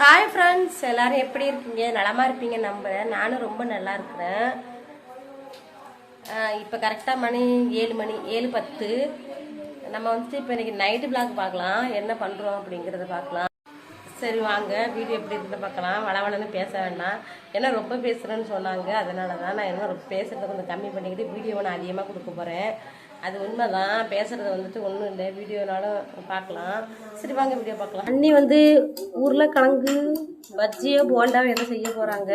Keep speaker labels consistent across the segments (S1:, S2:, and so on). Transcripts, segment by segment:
S1: Hi friends எல்லாரும் எப்படி இருக்கீங்க? நலமா இருப்பீங்க நம்புறேன் நானும் ரொம்ப நல்லா இருக்கிறேன். இப்போ கரெக்டாக மணி ஏழு மணி ஏழு பத்து. நம்ம வந்துட்டு இப்போ இன்னைக்கு நைட்டு பிளாக் பார்க்கலாம். என்ன பண்ணுறோம் அப்படிங்கிறத பார்க்கலாம். சரி வாங்க. வீடியோ எப்படி இருந்து பார்க்கலாம். வளவளன்னு பேச வேண்டாம். ஏன்னா ரொம்ப பேசுகிறேன்னு சொன்னாங்க. அதனால தான் நான் என்ன ரொம்ப பேசுகிறத கொஞ்சம் கம்மி பண்ணிக்கிட்டு வீடியோவை நான் அதிகமாக கொடுக்க போகிறேன் அது உண்மைதான். பேசுறது வந்துட்டு ஒன்றும் இல்லை. வீடியோனாலும் பார்க்கலாம். சரி வாங்க வீடியோ பார்க்கலாம். அண்ணி வந்து உருளைக்கிழங்கு பஜ்ஜியோ போண்டாவோ என்ன செய்ய போகிறாங்க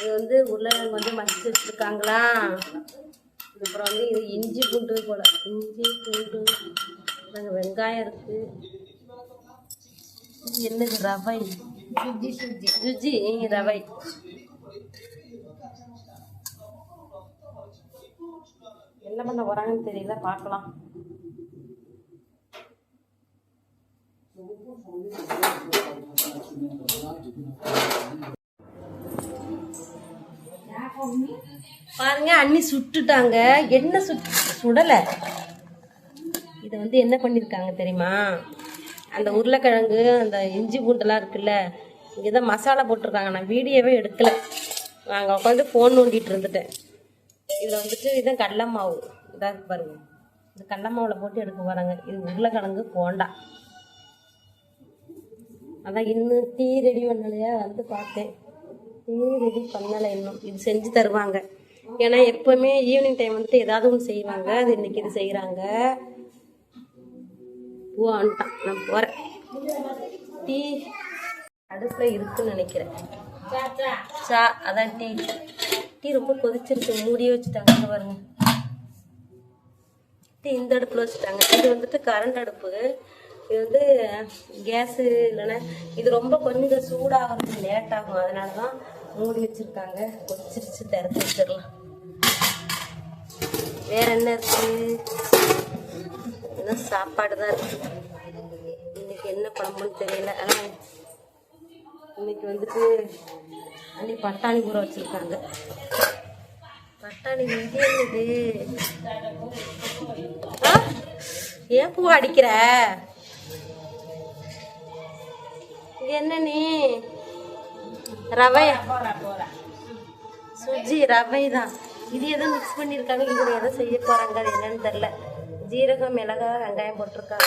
S1: இது வந்து உருளைக்கிழங்கு வந்து மசிச்சு வச்சுருக்காங்களா? அப்புறம் வந்து இது இஞ்சி பூண்டு போல. இஞ்சி பூண்டு அப்புறம் வெங்காயம் இருக்குது என்னது ரவை? சுஜி சுஜி. சுஜி ரவை. என்ன பண்ண போறாங்கன்னு தெரியல பார்க்கலாம். பாருங்க அண்ணி சுட்டுட்டாங்க. என்ன சுட் சுடலை? இதை வந்து என்ன பண்ணியிருக்காங்க தெரியுமா? அந்த உருளைக்கிழங்கு அந்த இஞ்சி பூண்டெல்லாம் இருக்குல்ல இங்கே தான் மசாலா போட்டிருக்காங்க. நான் வீடியோவே எடுக்கல. நாங்கள் உட்காந்து ஃபோன் நோண்டிகிட்டு இருந்துட்டேன். இதில் வந்துட்டு இதுதான் கடலை மாவு இதாக பாருங்க. இந்த கடலை மாவில் போட்டு எடுக்க போகிறாங்க இது உருளைக்கிழங்கு போண்டா. அதான் இன்னும் டீ ரெடி பண்ணலையா? வந்து பார்த்தேன். டீ ரெடி பண்ணலை இன்னும். இது செஞ்சு தருவாங்க. ஏன்னா எப்போவுமே ஈவினிங் டைம் வந்துட்டு ஏதாவது ஒன்று செய்வாங்க. அது இன்னைக்கு இது செய்கிறாங்க பூவான்ட்டான் நான் போகிறேன் டீ அடுப்பில் இருக்குன்னு நினைக்கிறேன். சா அதான் டீ. டீ ரொம்ப கொதிச்சிருக்கு மூடியே வச்சுட்டாங்க. இங்க பாருங்க. டீ இந்த அடுப்பில் வச்சுட்டாங்க. இது வந்துட்டு கரண்ட் அடுப்பு. இது வந்து கேஸு இல்லைன்னா இது ரொம்ப கொஞ்சம் சூடாகிறது லேட் ஆகும். அதனால தான் மூடி வச்சுருக்காங்க. கொதிச்சிருச்சு. திறந்து வச்சிடலாம். வேற என்ன இருக்குது சாப்பாடு தான் இருக்குது இன்னைக்கு என்ன குழம்புன்னு தெரியல. ஆனால் இன்னைக்கு வந்துட்டு அன்னி பட்டாணி ஊற வச்சுருக்காங்க பட்டாணி இது என்னது? ஏன் பூ அடிக்கிற? இது என்ன நீ? ரவை சுஜி ரவை தான் இது எதோ மிக்ஸ் பண்ணியிருக்காங்க. இதில் எதோ செய்ய போகிறாங்க அது என்னன்னு தெரில ஜீரகம் மிளகா வெங்காயம் போட்டிருக்காங்க.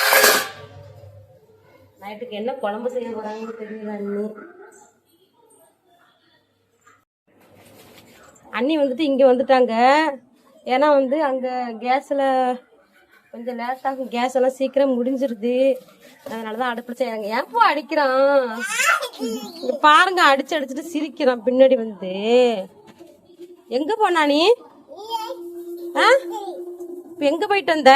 S1: நைட்டுக்கு என்ன குழம்பு செய்ய போகிறாங்கன்னு தெரியல அண்ணி அண்ணி வந்துட்டு இங்கே வந்துட்டாங்க. ஏன்னா வந்து அங்கே கேஸில் கொஞ்சம் லேட்டாகும் கேஸ் எல்லாம் சீக்கிரம் முடிஞ்சிருது. அதனால தான் அடுப்பில் செய்யறாங்க எப்போ அடிக்கிறான்? பாருங்க அடிச்சு அடிச்சுட்டு சிரிக்கிறான் பின்னாடி வந்து. எங்க போனா நீ? ஆ? இப்போ எங்க போயிட்டு வந்த?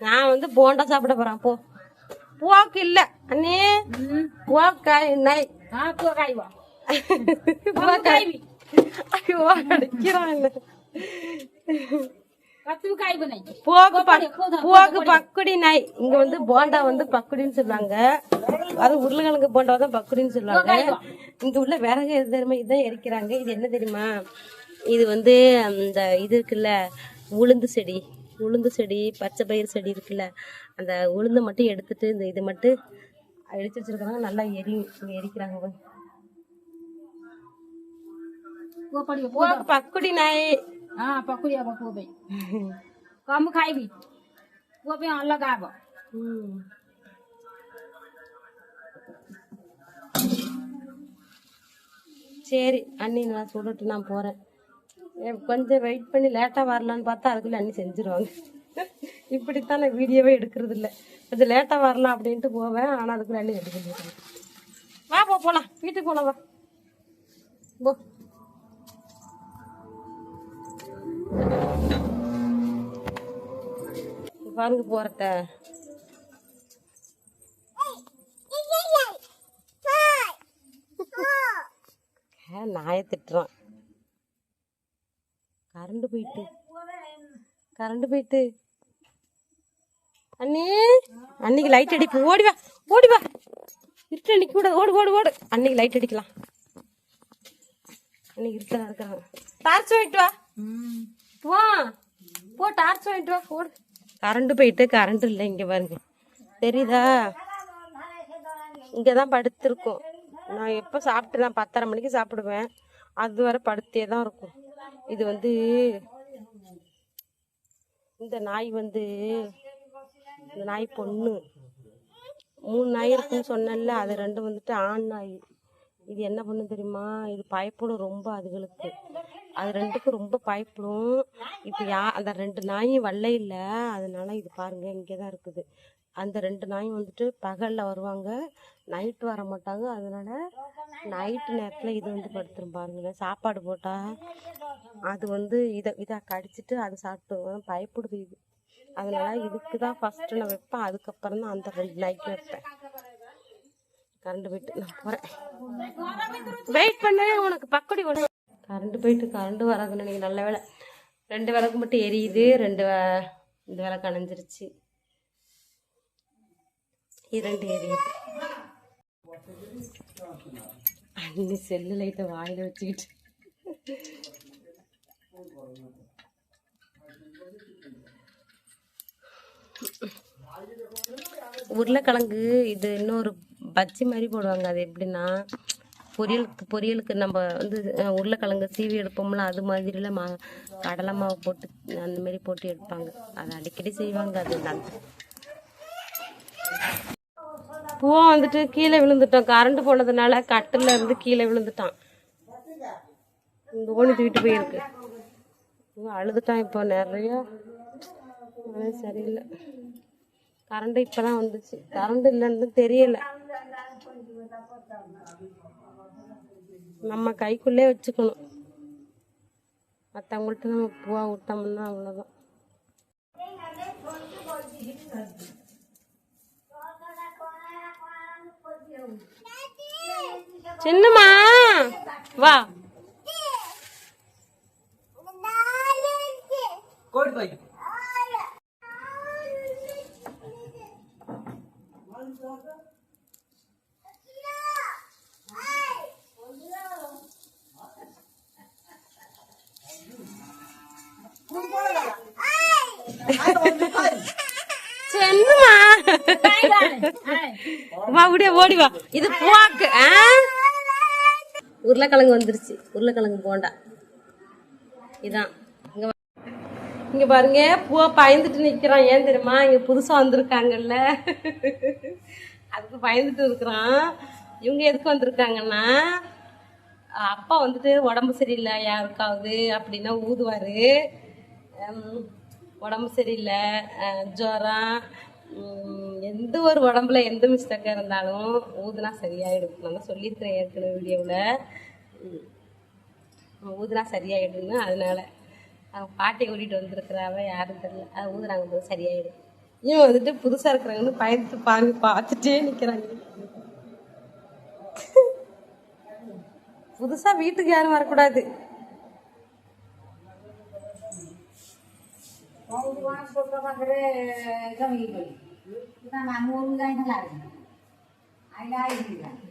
S1: நான் வந்து போண்டா சாப்பிட போறேன் போ. போக்கு இல்ல அண்ணே போக்காய் நை. போக்காய் ஐயோ அடிக்கிறான் என்ன போக்கு பக்- போக்கு பக்குடி நாய் இங்க வந்து போண்டா வந்து பக்குடின்னு சொல்லுவாங்க. அது உருளைக்கிழங்கு போண்டா தான் பக்குடின்னு சொல்லுவாங்க. இங்க உள்ள விறகு எது தெரியுமா? இதான் எரிக்கிறாங்க. இது என்ன தெரியுமா? இது வந்து அந்த இது இருக்குல்ல உளுந்து செடி. உளுந்து செடி பச்சை பயிர் செடி இருக்குல்ல அந்த உளுந்து மட்டும் எடுத்துட்டு இந்த இது மட்டும் அடிச்சு வச்சிருக்காங்க நல்லா எரி இங்க எரிக்கிறாங்க பாரு. போக்கு பக்குடி நாய்
S2: હા પકડી આવો કોબે કમ ખાઈબી કોબે અલગ આવો
S1: ம். சரி அண்ணி நான் சொல்லிட்டு நான் போகிறேன் கொஞ்சம் வெயிட் பண்ணி லேட்டாக வரலான்னு பார்த்தா அதுக்குள்ளே அண்ணி செஞ்சுருவாங்க. இப்படித்தான் நான் வீடியோவே எடுக்கிறது இல்லை கொஞ்சம் லேட்டாக வரலாம் அப்படின்ட்டு போவேன். ஆனால் அதுக்குள்ளே அண்ணி ரெடி பண்ணிடுவாங்க. வா போ போகலாம் வீட்டுக்கு போகலாம் வா. போ. பாருங்க போகிறத நாயை திட்டுறான். கரண்ட் போயிட்டு. கரண்ட் போயிட்டு. அண்ணி அன்னைக்கு லைட் அடிப்பு. ஓடி வா ஓடி வா. இருட்டு அன்னைக்கு கூட ஓடு ஓடு ஓடு. அன்னைக்கு லைட் அடிக்கலாம். அன்னைக்கு இருட்டா இருக்கிறாங்க டார்ச் வாங்கிட்டு வா. வா. போ டார்ச் வாங்கிட்டு வா. ஓடு. கரண்ட் போயிட்டு கரண்ட் இல்லை இங்கே பாருங்க. தெரியுதா? இங்கே தான் படுத்திருக்கோம். நான் எப்போ சாப்பிட்டு நான் பத்தரை மணிக்கு சாப்பிடுவேன். அது வரை படுத்தே தான் இருக்கும். இது வந்து இந்த நாய் வந்து இந்த நாய் பொண்ணு. மூணு நாய் இருக்குன்னு சொன்னேன்ல அது ரெண்டும் வந்துட்டு ஆண் நாய். இது என்ன பண்ணும் தெரியுமா? இது பயப்படும் ரொம்ப அதுகளுக்கு. அது ரெண்டுக்கும் ரொம்ப பயப்படும். இப்போ யா அந்த ரெண்டு நாயும் வல்ல இல்லை. அதனால இது பாருங்க இங்கே தான் இருக்குது. அந்த ரெண்டு நாயும் வந்துட்டு பகலில் வருவாங்க நைட்டு வர மாட்டாங்க. அதனால நைட்டு நேரத்தில் இது வந்து படுத்துரும் பாருங்களேன். சாப்பாடு போட்டால் அது வந்து இதை இதை கடிச்சிட்டு அது சாப்பிட்டு பயப்படுது இது. அதனால இதுக்கு தான் ஃபஸ்ட்டு நான் வைப்பேன். அதுக்கப்புறம் தான் அந்த ரெண்டு நாய்க்கு வைப்பேன். கரண்ட் போயிட்டு நான் போகிறேன் வெயிட் பண்ண உனக்கு பக்கடி உடனே கரண்ட் போயிட்டு கரண்ட் வராதுன்னு நினைக்கிறேன். நல்ல வேலை ரெண்டு விளக்கு மட்டும் எரியுது. ரெண்டு இந்த விளக்கு அணைஞ்சிருச்சு. இரண்டு ரெண்டு எரியுது. அன்னி செல்லு லைட்டை வாயில் வச்சுக்கிட்டு. உருளைக்கிழங்கு இது இன்னொரு பஜ்ஜி மாதிரி போடுவாங்க. அது எப்படின்னா பொரியலுக்கு பொரியலுக்கு நம்ம வந்து உருளைக்கிழங்கு சீவி எடுப்போம்ல அது மாதிரிலாம் மா கடலை மாவு போட்டு அந்த மாதிரி போட்டு எடுப்பாங்க. அதை அடிக்கடி செய்வாங்க அது நல்ல வந்துட்டு கீழே விழுந்துட்டோம். கரண்ட் போனதுனால கட்டில் இருந்து கீழே விழுந்துட்டான். இந்த ஓனி தூக்கிட்டு போயிருக்கு. இவன் அழுதுட்டான் இப்போ நிறைய. மனசு சரியில்லை. கரண்ட் இப்பதான் வந்துச்சு. கரண்ட் இல்லைன்னு தெரியல. நம்ம கைக்குள்ளே வச்சுக்கணும். மற்றவங்கள்ட்ட நம்ம பூவா விட்டோம்னா அவ்வளோதான் சின்னம்மா வா. சின்னம்மா வா அப்படியே ஓடி வா. இது பூவாக்கு? உருளைக்கிழங்கு வந்துருச்சு. உருளைக்கிழங்கு போண்டா. இதான். இங்கே பாருங்க பூவை பயந்துட்டு நிற்கிறான் ஏன் தெரியுமா? இங்கே புதுசாக வந்திருக்காங்கல்ல. அதுக்கு பயந்துட்டு இருக்கிறான். இவங்க எதுக்கு வந்திருக்காங்கன்னா அப்பா வந்துட்டு உடம்பு சரியில்லை யாருக்காவது அப்படின்னா ஊதுவார். உடம்பு சரியில்லை ஜுரம். எந்த ஒரு உடம்புல எந்த மிஸ்டேக்காக இருந்தாலும் ஊதுனா சரியாயிடும். நான் தான் சொல்லியிருக்கிறேன் ஏற்கனவே வீடியோவில். ஊதுனா சரியாயிடும்னு அதனால. அவங்க பாட்டி கூட்டிகிட்டு வந்திருக்கிறாங்க யாரும் தெரியல. அது ஊதுறாங்க போது சரியாயிடும் ஏன் வந்துட்டு புதுசாக இருக்கிறாங்கன்னு பயந்துட்டு பாருங்க பார்த்துட்டே நிற்கிறாங்க புதுசாக வீட்டுக்கு யாரும் வரக்கூடாது.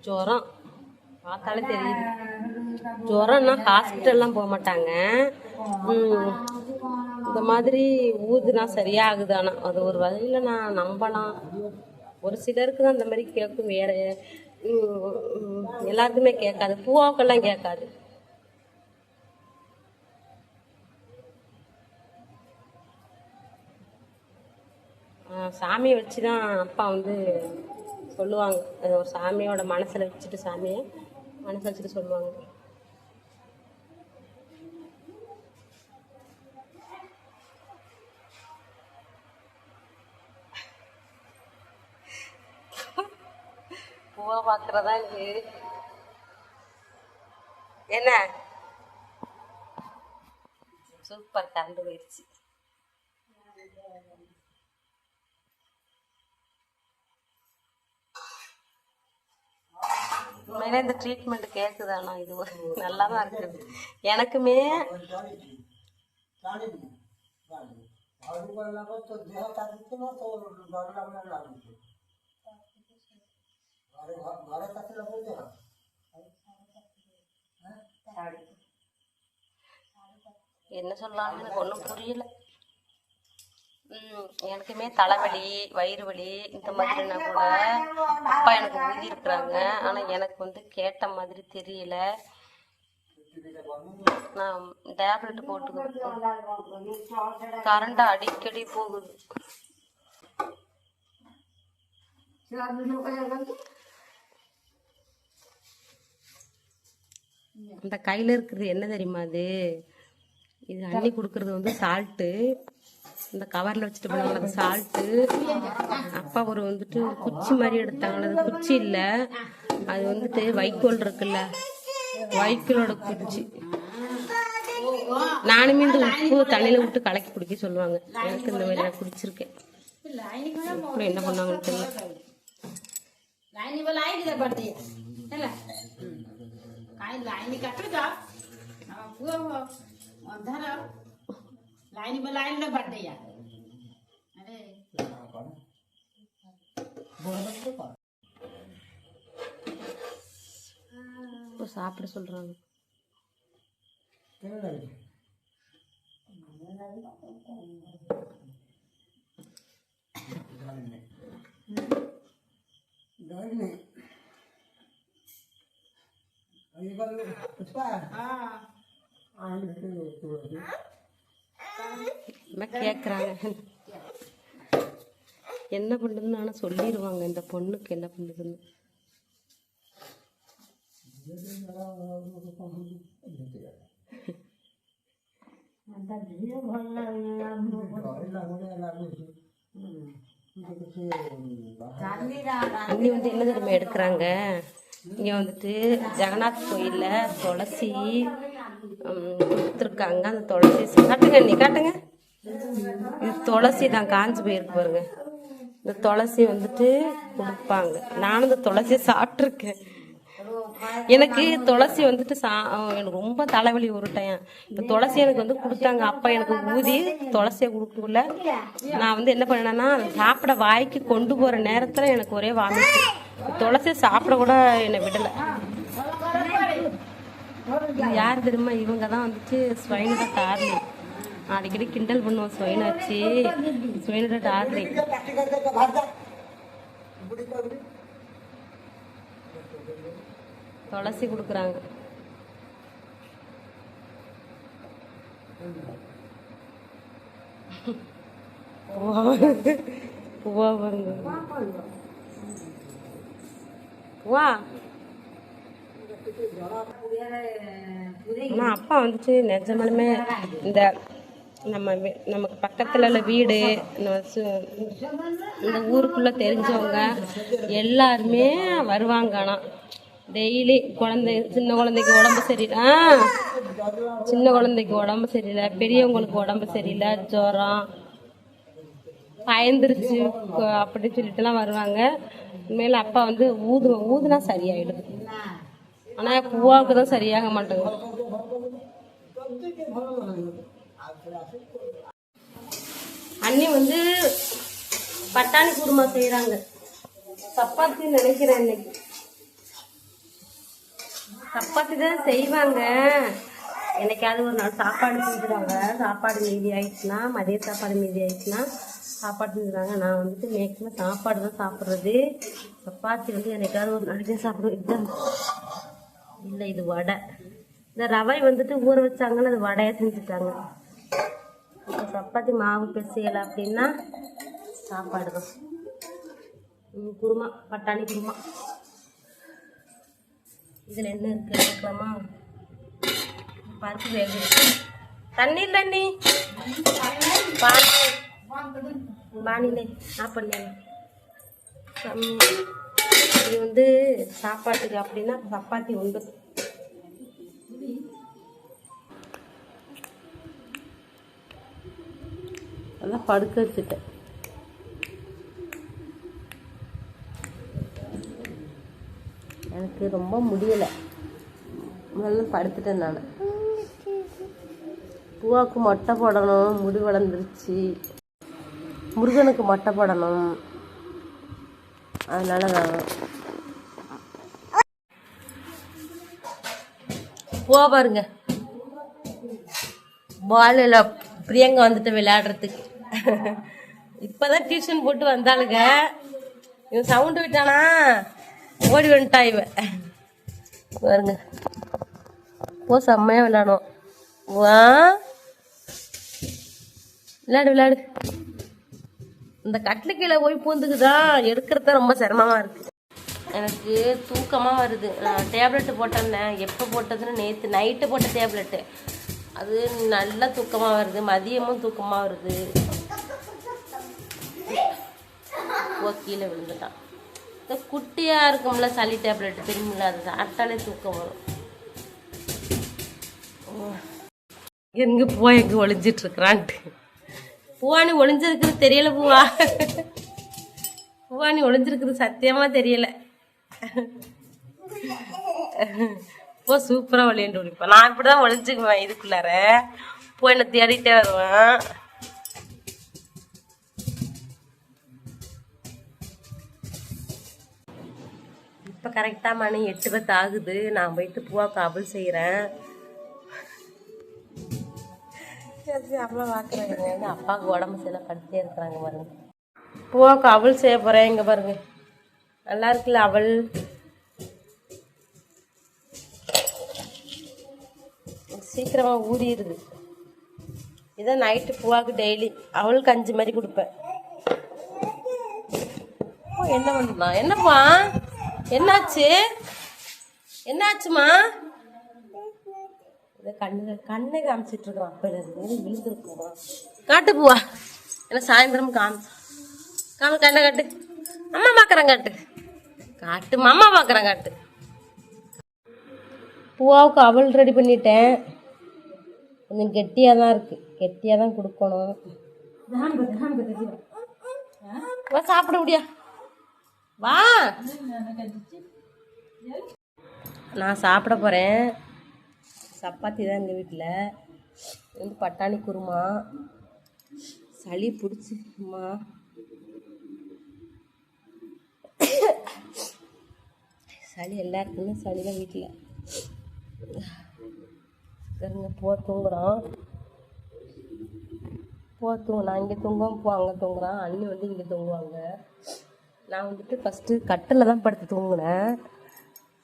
S1: ஜுரம். பார்த்தாலே தெரியுது. ஜுரம்னா ஹாஸ்பிட்டல்லாம் போக மாட்டாங்க. இந்த மாதிரி ஊதுனா சரியாகுது ஆனால் அது ஒரு வகையில் நான் நம்பலாம். ஒரு சிலருக்கு தான் இந்த மாதிரி கேட்கும் வேற எல்லாருக்குமே கேட்காது. பூவாக்கெல்லாம் கேட்காது. சாமியை வச்சு தான் அப்பா வந்து சொல்லுவாங்க. ஒரு சாமியோட மனசில் வச்சுட்டு சாமியை மனசில் வச்சுட்டு சொல்லுவாங்க. பூவா இருக்கு என்ன? சூப்பர் கரண்ட் போயிடுச்சு. உண்மையிலே இந்த ட்ரீட்மெண்ட் கேட்குதாண்ணா இது ஒரு நல்லா தான் இருக்குது எனக்குமே என்ன சொல்லலாம்னு எனக்கு ஒன்றும் புரியல. ம், எனக்குமே தலைவலி வயிறு வலி இந்த மாதிரினா கூட அப்பா எனக்கு ஊதி இருக்கிறாங்க. ஆனா எனக்கு வந்து கேட்ட மாதிரி தெரியல. நான் டேப்லெட் போட்டுக்கிறேன் கரண்ட் அடிக்கடி போகுது. அந்த கையில இருக்கிறது என்ன தெரியுமா அது? இது அள்ளி கொடுக்கறது வந்து சால்ட்டு இந்த கவர்ல வச்சுட்டு போனாங்க அது சால்ட்டு அப்பா ஒரு வந்துட்டு குச்சி மாதிரி எடுத்தாங்களே அது குச்சி இல்ல. அது வந்துட்டு வைக்கோல் இருக்குல்ல. வைக்கோலோட குச்சி. நானுமே இந்த உப்பு தண்ணியில விட்டு கலக்கி குடிக்க சொல்லுவாங்க. எனக்கு இந்த மாதிரி நான் குடிச்சிருக்கேன். அப்புறம் என்ன பண்ணாங்கன்னு தெரியல.
S2: କାଇଁ ଲାଇନି କାଟୁଛ ଆମ ପୁଅ ଅନ୍ଧାର ଲାଇନି वर ଲାଇନି ରେ ବାଟେୟା ଆରେ
S1: இப்போ சாப்பிட சொல்றாங்க அம்மா கேட்குறாங்க என்ன பண்ணுதுன்னு ஆனால் சொல்லிடுவாங்க இந்த பொண்ணுக்கு என்ன பண்ணுதுன்னு தண்ணி வந்து என்ன தெரியுமா எடுக்கிறாங்க? இங்கே வந்துட்டு ஜெகநாத் கோயிலில் துளசி கொடுத்துருக்காங்க. அந்த துளசி காட்டுங்க நீ காட்டுங்க. இது துளசி தான் காஞ்சு போயிருக்கு பாருங்க. இந்த துளசி வந்துட்டு கொடுப்பாங்க. நானும் இந்த துளசியை சாப்பிட்ருக்கேன் எனக்கு துளசி வந்துட்டு சா எனக்கு ரொம்ப தலைவலி ஒரு டைம் துளசி எனக்கு வந்து கொடுத்தாங்க. அப்பா எனக்கு ஊதி துளசியை கொடுக்கல நான் வந்து என்ன பண்ணேன்னா சாப்பிட வாய்க்கு கொண்டு போகிற நேரத்தில் எனக்கு ஒரே வாமிட்டு துளசியை சாப்பிட கூட என்னை விடலை. யார் தெரியுமா? இவங்க தான் வந்துட்டு ஸ்வைனோட டார்லிங் அடிக்கடி கிண்டல் பண்ணுவோம் ஸ்வைனாச்சு ஸ்வைனோட டார்லிங் துளசி கொடுக்குறாங்க. பூவா வா ஆனால் அப்பா வந்துச்சு. நிஜமாலுமே இந்த நம்ம நமக்கு பக்கத்துல உள்ள வீடு இந்த ஊருக்குள்ள தெரிஞ்சவங்க எல்லாருமே வருவாங்க ஆனா. டெய்லி குழந்தை சின்ன குழந்தைக்கு உடம்பு சரியில்லை. சின்ன குழந்தைக்கு உடம்பு சரியில்லை. பெரியவங்களுக்கு உடம்பு சரியில்லை. ஜுரம் பயந்துருச்சு அப்படின்னு சொல்லிட்டுலாம் வருவாங்க. உண்மையில அப்பா வந்து ஊது ஊதுனா சரியாயிடும். ஆனா பூவாவுக்கு தான் சரியாக மாட்டேங்குது. அண்ணி வந்து பட்டாணி குருமா செய்யறாங்க சப்பாத்தி நினைக்கிறேன் இன்னைக்கு. சப்பாத்தி தான் செய்வாங்க. என்னைக்காவது ஒரு நாள் சாப்பாடு செஞ்சுருவாங்க. சாப்பாடு மீதி ஆயிடுச்சுன்னா மதிய சாப்பாடு மீதி ஆயிடுச்சுன்னா சாப்பாடு செஞ்சுருவாங்க. நான் வந்துட்டு மேக்ஸிமம் சாப்பாடு தான் சாப்பிட்றது. சப்பாத்தி வந்து என்னைக்காவது ஒரு நாளைக்கு சாப்பிடுவேன் இதுதான் இல்லை இது வடை. இந்த ரவை வந்துட்டு ஊற வச்சாங்கன்னு அது வடையை செஞ்சுட்டாங்க. இப்போ சப்பாத்தி மாவு பிசையலை அப்படின்னா சாப்பாடு தான் குருமா பட்டாணி குருமா. இதில் என்ன இருக்கு? பார்க்கலாமா? பார்த்து வேக தண்ணி இல்லை அண்ணி பானிலே ஆஃப் பண்ணேன் இது வந்து சாப்பாட்டுக்கு அப்படின்னா சப்பாத்தி உண்டு. அதான் படுக்க வச்சுட்டேன். எனக்கு ரொம்ப முடியலை. முதல்ல படுத்துட்டேன் நான். பூவாக்கு மொட்டை போடணும். முடி வளர்ந்துருச்சு. முருகனுக்கு மொட்டை போடணும். அதனால தான் பூவா பாருங்க. பாலில் பிரியங்கா வந்துட்டு விளையாடுறதுக்கு. இப்போதான் டியூஷன் போட்டு வந்தாளுங்க. இவன் சவுண்டு விட்டானா? ஓடி வந்துட்டா இவன் பாருங்க. போ செம்மையாக விளையாடும் வா. விளையாடு விளையாடு. இந்த கட்டில் கீழே போய் பூந்துக்குதான் எடுக்கிறது ரொம்ப சிரமமாக இருக்குது எனக்கு தூக்கமாக வருது. நான் டேப்லெட்டு போட்டேன் எப்போ போட்டதுன்னு நேற்று நைட்டு போட்ட டேப்லெட்டு. அது நல்லா தூக்கமாக வருது. மதியமும் தூக்கமாக வருது. ஓ கீழே விழுந்துட்டான். இந்த குட்டியாக இருக்கும்ல சளி டேப்லெட் தெரியுமில்ல அது சாப்பிட்டாலே தூக்கம் வரும். எங்க பூவா எங்க ஒளிஞ்சிட்டு இருக்கிறான்ட்டு பூவானி ஒளிஞ்சிருக்கிறது தெரியல பூவா. பூவானி ஒளிஞ்சிருக்கிறது சத்தியமா தெரியல. பூ சூப்பரா விளையாண்டு ஒழிப்பேன் நான் இப்படிதான் ஒளிஞ்சுக்குவேன் இதுக்குள்ளார. பூ என்ன தேடிட்டே வருவேன். கரெக்டாக மணி எட்டு பத்து ஆகுது. நான் போயிட்டு பூவாக்கு அவள் செய்கிறேன் சரி அவ்வளோ பார்க்குறாங்க அப்பாவுக்கு உடம்பு சரியில்லை படுத்தே இருக்கிறாங்க பாருங்க. பூவாவுக்கு அவள் செய்ய போகிறேன் இங்கே பாருங்க. நல்லா இருக்குல்ல அவள் சீக்கிரமாக ஊறிடுது. இதான் நைட்டு பூவாக்கு டெய்லி அவள் கஞ்சி மாதிரி கொடுப்பேன். என்ன பண்ணுமா? என்னப்பா? என்னாச்சு? என்னாச்சுமா? கண்ணு கண்ணை காமிச்சிட்டு இருக்கிறான். அப்ப விழுந்துருக்குமா? காட்டு பூவா. என்ன சாயந்தரம் காமி காமி கண்ணை காட்டு. அம்மா பார்க்குறேன் காட்டு. காட்டு மாமா பார்க்குறேன் காட்டு. பூவாவுக்கு அவள் ரெடி பண்ணிட்டேன். கொஞ்சம் கெட்டியாக தான் இருக்கு கெட்டியாக தான் கொடுக்கணும் சாப்பிட முடியா? வா. நான் சாப்பிட போகிறேன் சப்பாத்தி தான் எங்கள் வீட்டில் வந்து பட்டாணி குருமா. சளி பிடிச்சிமா சளி எல்லாருக்குமே சளி தான் வீட்டில் சரிங்க போ தூங்குறோம் போ தூங்க நான் இங்கே தூங்குவோம் போ அங்கே தூங்குறான். அண்ணி வந்து இங்கே தூங்குவாங்க. நான் வந்துட்டு ஃபஸ்ட்டு கட்டில் தான் படுத்து தூங்கினேன்.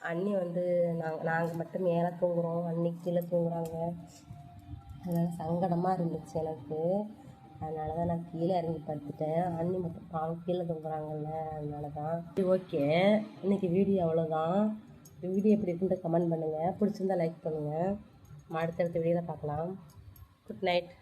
S1: அண்ணி வந்து நாங்கள் நாங்கள் மட்டும் மேலே தூங்குறோம். அண்ணி கீழே தூங்குறாங்க. அதனால் சங்கடமாக இருந்துச்சு எனக்கு. அதனால தான் நான் கீழே இறங்கி படுத்துட்டேன். அண்ணி மட்டும் பாவம் கீழே தூங்குறாங்கல்ல அதனால தான் ஓகே. இன்னைக்கு வீடியோ அவ்வளோதான் வீடியோ எப்படி இருக்குன்ட்டு கமெண்ட் பண்ணுங்கள் பிடிச்சிருந்தா லைக் பண்ணுங்கள் அடுத்தடுத்த வீடியோவில் பார்க்கலாம். Good night